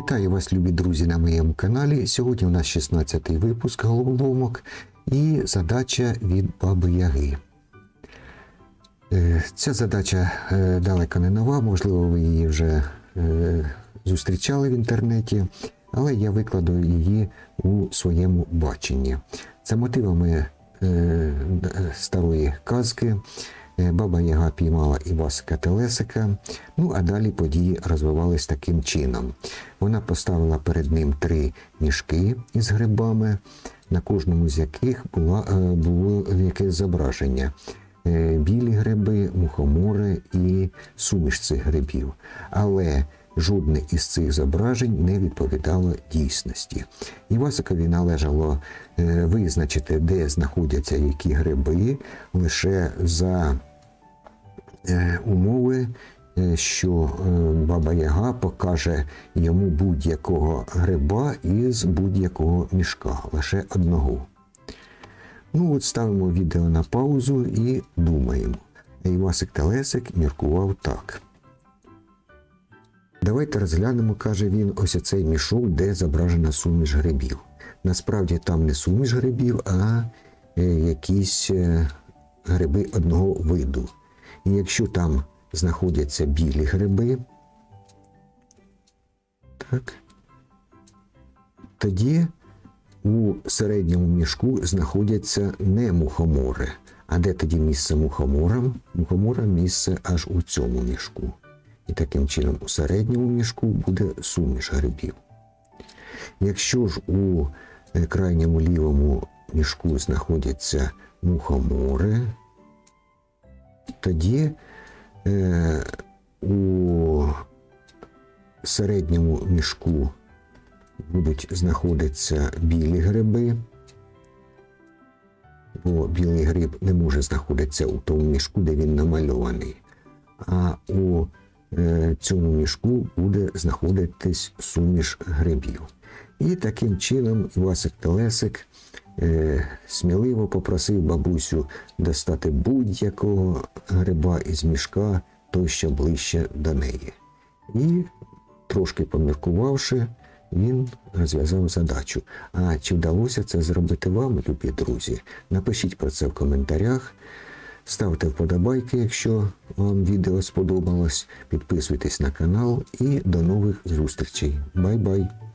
Вітаю вас, любі друзі, на моєму каналі. Сьогодні у нас 16-й випуск головоломок і задача від Баби Яги. Е, Ця задача е, далеко не нова, можливо, ви її вже е, зустрічали в інтернеті, але я викладу її у своєму баченні. За мотивами старої казки. Е, Баба Яга піймала Івасика Телесика. Ну а далі події розвивались таким чином. Вона поставила перед ним три мішки із грибами, на кожному з яких була, е, було якесь зображення. Е, Білі гриби, мухомори і суміш цих грибів. Але жодне із цих зображень не відповідало дійсності. Івасикові належало визначити, де знаходяться які гриби, лише за умови, е, що е, Баба Яга покаже йому будь-якого гриба із будь-якого мішка, лише одного. Ну, от ставимо відео на паузу і думаємо. Івасик Телесик міркував так. Давайте розглянемо, каже він, ось оцей мішок, де зображена суміш грибів. Насправді там не суміш грибів, а е, якісь гриби одного виду. І якщо там знаходяться білі гриби, так, тоді у середньому мішку знаходяться не мухомори. А де тоді місце мухоморам? Мухоморам місце аж у цьому мішку. І таким чином у середньому мішку буде суміш грибів. Якщо ж у е, крайньому лівому мішку знаходяться мухомори, тоді е, у середньому мішку будуть знаходитися білі гриби, бо білий гриб не може знаходитися у тому мішку, де він намальований. А у е, цьому мішку буде знаходитись суміш грибів. І таким чином Івасик Телесик е, сміливо попросив бабусю достати будь-якого гриба із мішка, той що ближче до неї. І трошки поміркувавши, він розв'язав задачу. А чи вдалося це зробити вам, любі друзі? Напишіть про це в коментарях. Ставте вподобайки, якщо вам відео сподобалось. Підписуйтесь на канал і до нових зустрічей. Бай-бай!